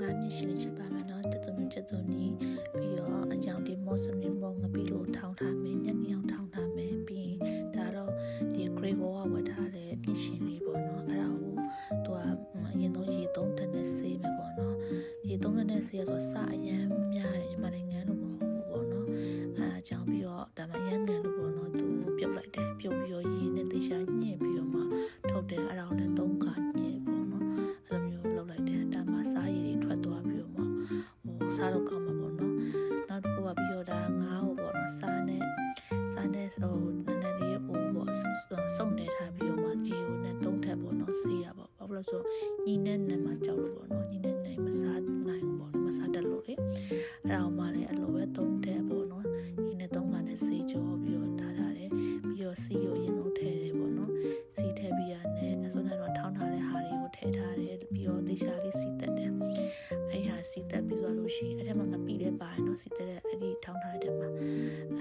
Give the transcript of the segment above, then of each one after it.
ငါမျက်ရှင်ချပါမယ်နော်တသွမျိုးတသွနီးပြီးတော့အကြောင်းဒီမော့စမင်းဘောငပိလို့ထောင်းထားမယ်ညနေအောင်ထောင်းထားမယ်ပြီးရင်ဒါတော့ဒီ grey ball ကဝတ်ထားတဲ့မျက်ရှင်လေးပေါ့နော်အဲ့ဒါကိုသူကအရင်ဆုံးရေသုံးတနဲ့ဆေးမယ်ပေါ့နော်ရေသုံးတနဲ့ဆေးရဆိုစအရန်များတယ်မြန်မာနိုင်ငံလို့မဟုတ်ဘူးပေါ့နော်အဲအကြောင်းပြီးတော့ဒါမှရန်က ဟိုစားတော့ကော ထောင်းထားတဲ့မှာ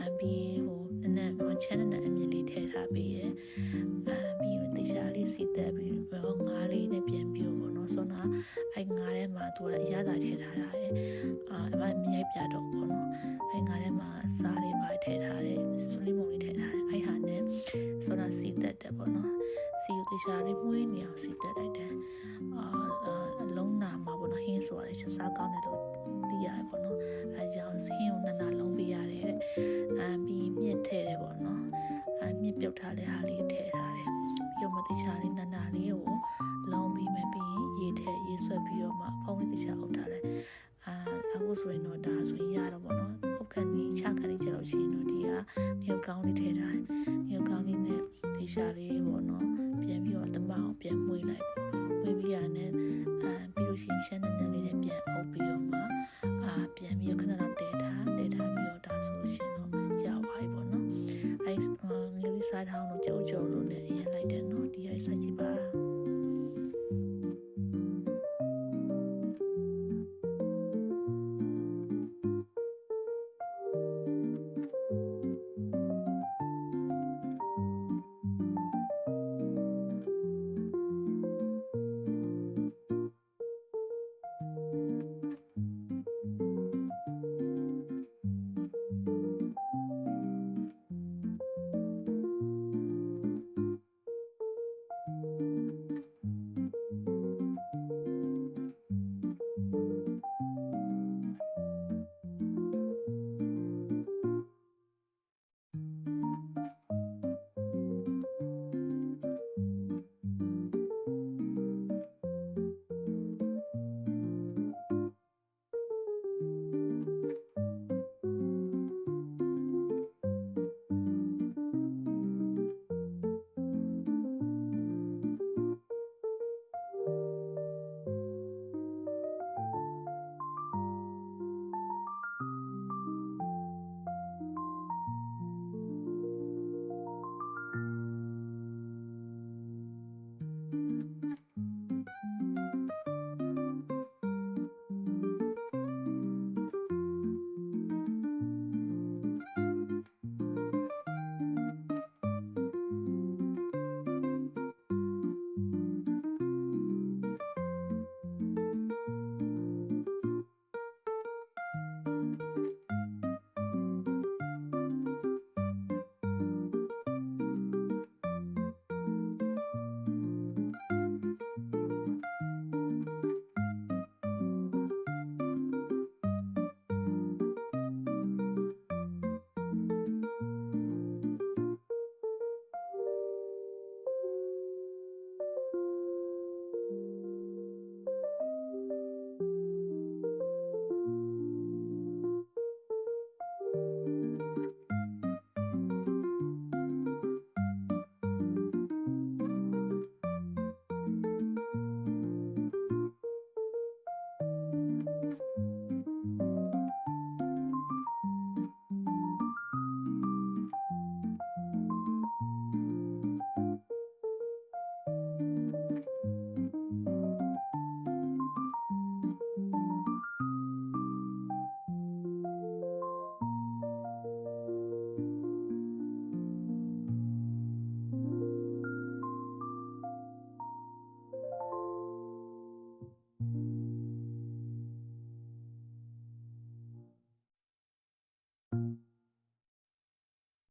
အပြီးဟိုနည်းနည်း channel နဲ့အမြင့်လေးထည့်ထားပြီးရအပြီးတော့တေချာလေးစီတက်ပြီးတော့ငါးလေးနဲ့ပြန်ပြီးတော့ပေါ့နော်ဆိုတော့အဲ့ငါးထဲမှာသူကအရသာထည့်ထားတာတယ်အာအမမရိုက်ပြတော့ပေါ့နော်အဲ့ငါးထဲမှာစားလေးပါထည့်ထားတယ်စလီမုန်လေးထည့်ထားတယ်အဲ့ဟာနဲ့ဆိုတော့စီတက်တယ်ပေါ့နော်စီကိုတေချာလေးမှုေးနေအောင်စီတက်လိုက်တယ်အာအလုံးနာမှာပေါ့နော်ဟင်းဆိုရတယ်ချက်စားကောင်းတယ်လို့ သိရတယ်ပေါ့နော်အဲကြောင့်ဟင်းကိုနှစ်နာလုံးပေးရတယ်တဲ့အမ်ပြီးမြင့်ထည့်တယ်ပေါ့နော်အမြင့်ပြုတ်ထားတဲ့ဟာလေးထည့်ထားတယ်ပြီးတော့မတိချာလေးနှစ်နာလေးကိုလုံးပြီးမှပြီးရင်ရေထည့်ရေဆွဲပြီးတော့မှဖုံးလေးတိချာအုပ်ထားတယ်အာအခုဆိုရင်တော့ဒါဆို စားထောင်းလို့ကြောက်ကြောက်လို့လည်းအရင်လိုက်တယ်နော်